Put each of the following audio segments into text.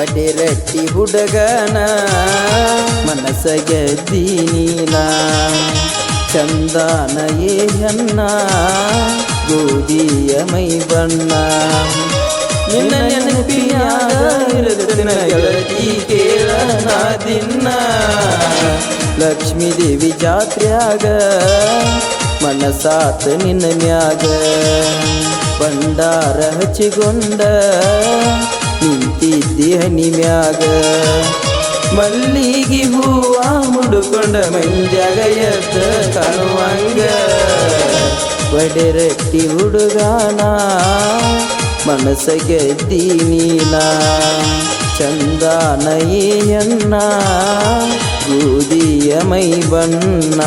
ಒಡೆರಟ್ಟಿ ಹುಡುಗನ ಮನಸ ಗೆದ್ದೀನಿನ ಚಂದಾನ ಏಯನ್ನ ಗೋಧಿಯ ಮೈ ಬಣ್ಣ. ನಿನ್ನ ನೆನಪಿಯಾಗ ಇರುತ್ತಿನ, ಗೆಳತಿ ಕೇಳ ನಾ ದಿನ ಲಕ್ಷ್ಮೀ ದೇವಿ ಜಾತ್ರೆಯಾಗ ಮನಸಾತ ನಿನ್ನ ಮ್ಯಾಗ. ಭಂಡಾರ ಹಚ್ಚಿಕೊಂಡ ನಿಂತಿದ್ದಿ ಹನಿ ಮ್ಯಾಗ? ಮಲ್ಲಿಗೆ ಹೂವ ಮುಡುಕೊಂಡ ಮಂಜಾಗ ಎದ್ದ ಕಾಣುವಂಗ ಒಡೆರಟ್ಟಿ ಹುಡುಗಾನ ಮನಸ ಗೆದ್ದಿ ನೀನ? ಚಂದಾನ ಏಯನ್ನ ಗೋಧಿಯ ಮೈ ಬಣ್ಣ?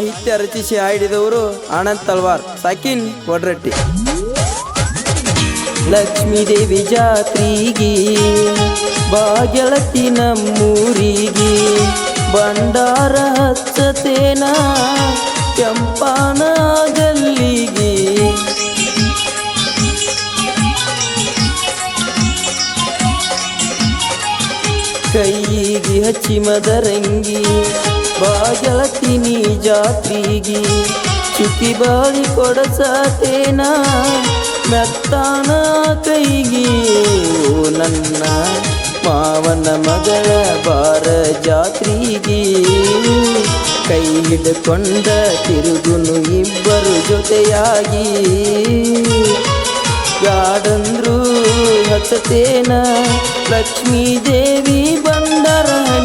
ಸಾಹಿತ್ಯ ರಚಿಸಿ ಹಾಡಿದವರು ಆನಂದ್ ತಲ್ವಾರ್, ಸಕಿನ್ ಒಡ್ರಟ್ಟಿ ಲಕ್ಷ್ಮೀ ದೇವಿ ಜಾತ್ರಿಗಿ, ಬಾಗೆಳತಿ ನಮ್ಮೂರಿಗಿ, ಭಂಡಾರ ಹಚ್ಚತೇನ ಕೆಂಪಾನ ಕೈಗಿ ಕೈಯಿಗೆ ಹಚ್ಚಿ ಮದರಂಗಿ, ಬಾಗೆಳತಿ ನೀ ಜಾತ್ರಿಗಿ ಚುಕ್ಕಿ ಬಾಳಿ ಕೊಡಸಾತೇನ ಮೆತ್ತಾನ ಕೈಗಿ, ಓ ನನ್ನ ಮಾವನ ಮಗಳ ಬಾರ ಜಾತ್ರಿಗಿ. ಕೈ ಹಿಡ್ಕೊಂಡ ತಿರುಗುನು ಇಬ್ಬರು ಜೊತೆಯಾಗಿ. ಯಾಡಂದ್ರು ಹಚ್ಚತೇನ? ಲಕ್ಷ್ಮೀ ದೇವಿ ಬಂಡರನಿಗಿ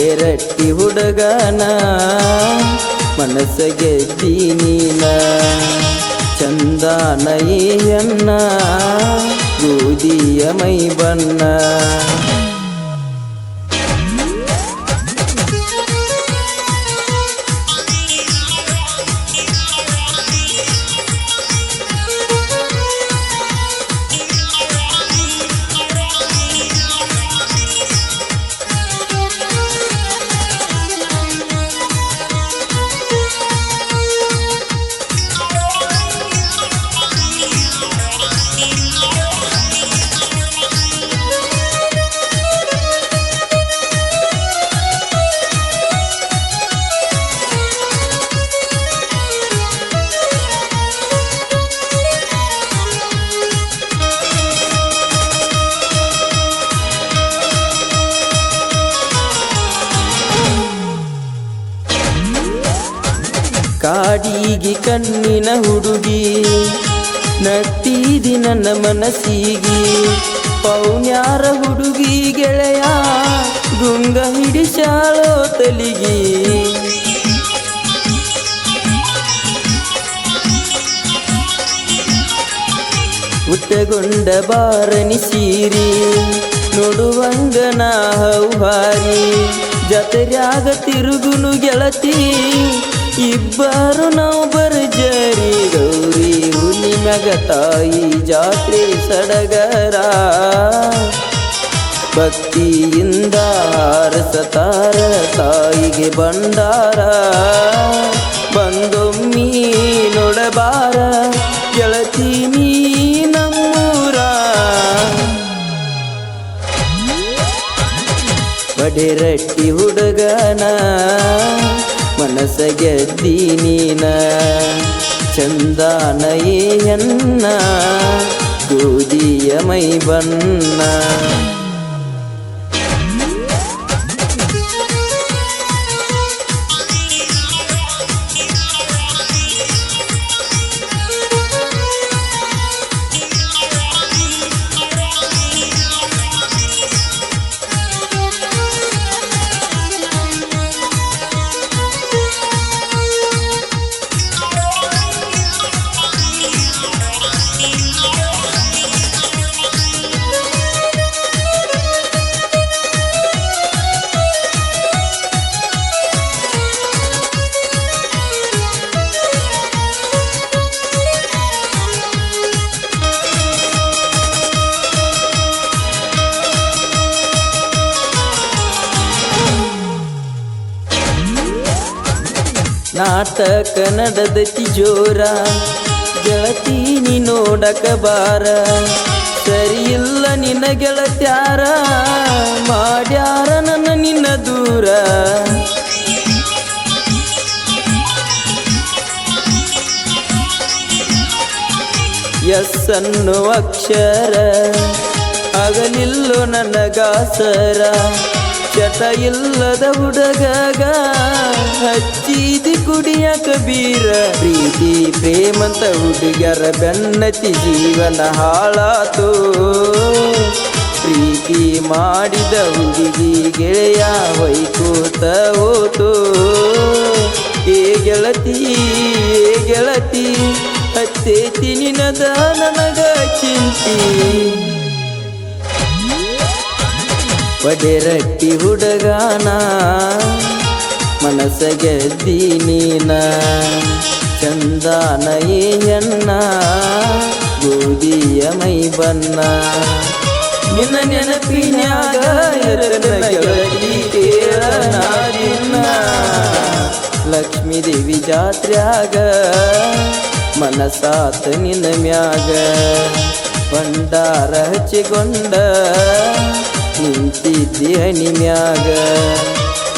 ಒಡೆರಟ್ಟಿ ಹುಡುಗನ ಗೆದ್ದಿ ನೀನ ನೈಯನ್ನ ಗೋಧಿಯ ಮೈ ಬಣ್ಣ. ಕಾಡಿಗೆ ಕಣ್ಣಿನ ಹುಡುಗಿ ನಟ್ಟಿದಿ ನನ್ನ ಮನಸ್ಸಿಗೆ. ಪೌನ್ಯಾರ ಹುಡುಗಿ ಗೆಳೆಯ ಗುಂಗ ಹಿಡಿಸಾಳೋ ತಲಿಗಿ. ಉತ್ತಗೊಂಡ ಬಾರನಿ ಸೀರಿ ನೋಡುವಂಗನ ಹೌಹಾರಿ. ಜತರ್ಯಾಗ ತಿರುಗುನು ಗೆಳತಿ, ಇಬ್ಬರು ನಾವು ತಾಯಿ ಜಾತ್ರೆ ಸಡಗರ. ಭಕ್ತಿಯಿಂದ ಹಾರಸತಾರ ತಾಯಿಗೆ ಬಂಡಾರ ಬಂದೊಮ್ಮಿ ನೋಡಬಾರ ಗೆಳತಿ ನೀ ನಮ್ಮೂರ ಬಡೆರಟ್ಟಿ ಹುಡುಗನ ಮನಸ ಗೆದ್ದಿ ನೀನ ಚಂದಾನ ಏಯನ್ನ ಗೋಧಿಯ ಮೈ ಬಣ್ಣ ನಾಟಕ ನಡೆದತಿ ತಿಜೋರ ಗೆಳತಿ ನೀ ನೋಡಕ ಬಾರ. ಸರಿಯಿಲ್ಲ ನಿನ್ನ ಗೆಳತ್ಯಾರ, ಮಾಡ್ಯಾರ ನನ್ನ ನಿನ್ನ ದೂರ. ಎಸ್ ಅನ್ನುವ ಅಕ್ಷರ, ಅಗಲಿಲ್ಲೋ ನನ್ನ ಗಾಸರ. ಚಟ ಇಲ್ಲದ ಹುಡುಗಗ, ಹಚ್ಚಿದಿ ಕುಡಿಯ ಕಬೀರ, ಪ್ರೀತಿ ಪ್ರೇಮಂತ ಹುಡುಗರ ಬೆನ್ನತಿ ಜೀವನ ಹಾಳಾತು. ಪ್ರೀತಿ ಮಾಡಿದ ಹುಡುಗಿ ಗೆಳೆಯ ಹೊಯ್ಕೋತ ಹೋತು. ಏ ಗೆಳತಿ ಏ ಗೆಳತಿ, ಹತ್ತೇತಿ ನಿನದ ನನಗ ಚಿಂತಿ. ಒಡೆರಟ್ಟಿ ಹುಡುಗಾನ ಮನಸ ಗೆದ್ದಿ ನೀನ, ಚಂದಾನ ಏಯಣ್ಣ ಗೋಧಿಯ ಮೈ ಬನ್ನ ನಿನ್ನ ನೆನಪಿನ್ಯಾಗ ಲಕ್ಷ್ಮೀ ದೇವಿ ಜಾತ್ರ್ಯಾಗ ಮನಸಾತ ನಿನ್ನ ಮ್ಯಾಗ. ಭಂಡಾರ ಹಚ್ಚಿಕೊಂಡ ನಿಂತಿದ್ದಿ ಹನಿ ಮ್ಯಾಗ.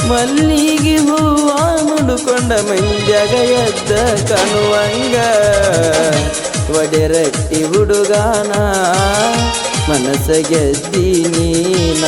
ಮಲ್ಲಿಗೆ ಹೂವ ಮುಡುಕೊಂಡ ಮಂಜಾಗ ಎದ್ದ ಕಣುವಂಗ ಒಡೆರಟ್ಟಿ ಹುಡುಗಾನ ಮನಸ ನೀನಾ ನೀನ.